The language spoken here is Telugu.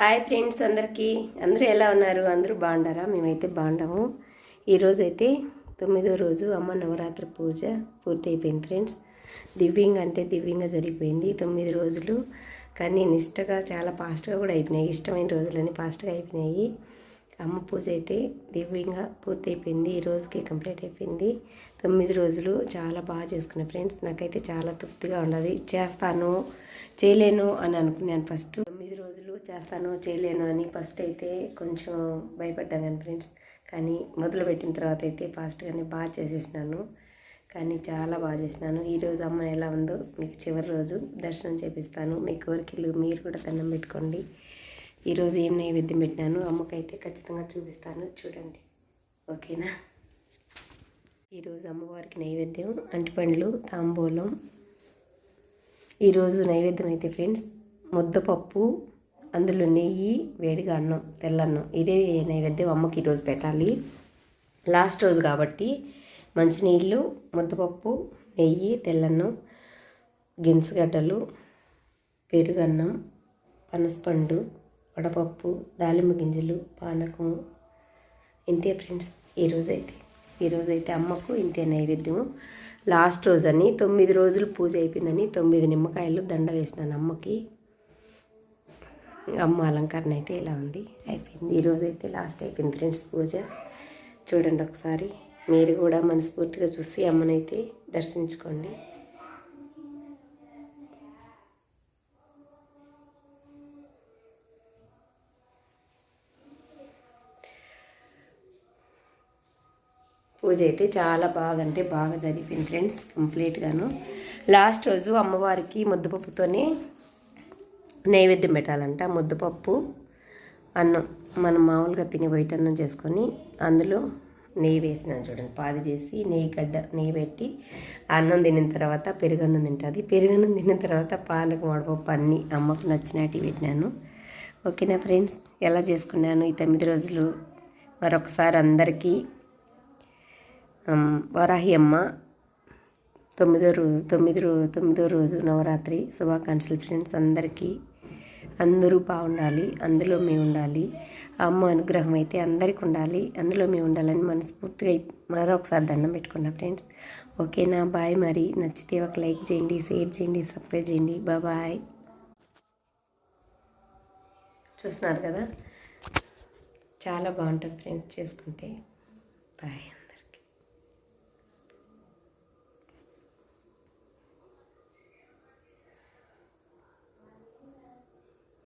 హాయ్ ఫ్రెండ్స్ అందరికీ. అందరూ ఎలా ఉన్నారు? అందరూ బాగుండారా మేమైతే బాగుండాము ఈరోజైతే తొమ్మిదో రోజు అమ్మ నవరాత్రి పూజ పూర్తి అయిపోయింది ఫ్రెండ్స్ దివ్యంగా అంటే దివ్యంగా జరిగిపోయింది. తొమ్మిది రోజులు కానీ నిష్టగా చాలా ఫాస్ట్గా కూడా అయిపోయినాయి. ఇష్టమైన రోజులన్నీ ఫాస్ట్గా అయిపోయినాయి. అమ్మ పూజ అయితే దివ్యంగా పూర్తి అయిపోయింది ఈ రోజుకి కంప్లీట్ అయిపోయింది. తొమ్మిది రోజులు చాలా బాగా చేసుకున్నా ఫ్రెండ్స్ నాకైతే చాలా తృప్తిగా ఉండదు చేస్తాను చేయలేను అని అనుకున్నాను ఫస్ట్ తొమ్మిది చేస్తాను చేయలేను అని ఫస్ట్ అయితే కొంచెం భయపడ్డాను కానీ ఫ్రెండ్స్ కానీ మొదలుపెట్టిన తర్వాత అయితే ఫాస్ట్గానే బాగా చేసేసినాను. కానీ చాలా బాగా చేసినాను. ఈరోజు అమ్మ ఎలా ఉందో మీకు చివరి రోజు దర్శనం చేపిస్తాను. మీ కోరికలు మీరు కూడా దండం పెట్టుకోండి. ఈరోజు ఏం నైవేద్యం పెట్టినాను అమ్మకైతే ఖచ్చితంగా చూపిస్తాను. చూడండి. ఓకేనా? ఈరోజు అమ్మవారికి నైవేద్యం అంటిపండ్లు తాంబూలం. ఈరోజు నైవేద్యం అయితే ఫ్రెండ్స్ ముద్దపప్పు అందులో నెయ్యి వేడిగా అన్నం తెల్లన్నం ఇదే నైవేద్యం అమ్మకి ఈరోజు పెట్టాలి. లాస్ట్ రోజు కాబట్టి మంచినీళ్ళు ముద్దపప్పు నెయ్యి తెల్లన్నం గింజగడ్డలు పెరుగన్నం పనసపండు వడపప్పు దాలింబ గింజలు పానకం. ఇంతే ఫ్రెండ్స్ ఈరోజైతే ఈరోజైతే అమ్మకు ఇంతే నైవేద్యము లాస్ట్ రోజు అని తొమ్మిది రోజులు పూజ అయిపోయిందని తొమ్మిది నిమ్మకాయలు దండ వేసినాను అమ్మకి. అమ్మ అలంకరణ అయితే ఇలా ఉంది. అయిపోయింది. ఈరోజు అయితే లాస్ట్ అయిపోయింది ఫ్రెండ్స్ పూజ. చూడండి ఒకసారి. మీరు కూడా మనస్ఫూర్తిగా చూసి అమ్మనైతే దర్శించుకోండి. పూజ అయితే చాలా బాగా అంటే బాగా జరిగింది ఫ్రెండ్స్ కంప్లీట్గాను లాస్ట్ రోజు అమ్మవారికి ముద్దపప్పుతోనే నైవేద్యం పెట్టాలంట. ముద్దపప్పు అన్నం. మనం మామూలుగా తిని వైట్ అన్నం చేసుకొని అందులో నెయ్యి వేసినాను చూడండి. పాది చేసి నెయ్యి గడ్డ నెయ్యి పెట్టి అన్నం తినిన తర్వాత పెరుగన్నం తింటుంది. పెరుగన్నం తిన్న తర్వాత పాలకు వడపప్పు అన్ని అమ్మకు నచ్చినట్టు పెట్టినాను. ఓకేనా ఫ్రెండ్స్? ఎలా చేసుకున్నాను? ఈ తొమ్మిది రోజులు మరొకసారి అందరికీ వరాహి అమ్మ తొమ్మిదో రోజు తొమ్మిది రో తొమ్మిదో రోజు నవరాత్రి శుభాకాంక్షలు ఫ్రెండ్స్ అందరికీ. అందరూ బాగుండాలి అందులో మేము ఉండాలి అమ్మ అనుగ్రహం అయితే అందరికి ఉండాలి అందులో మేము ఉండాలని మనస్ఫూర్తిగా మరొకసారి దండం పెట్టుకున్నా ఫ్రెండ్స్. ఓకేనా? బాయ్ మరి. నచ్చితే ఒక లైక్ చేయండి షేర్ చేయండి సబ్స్క్రైబ్ చేయండి. బాయ్ చూస్తున్నారు కదా? చాలా బాగుంటుంది ఫ్రెండ్స్ చేసుకుంటే. బాయ్.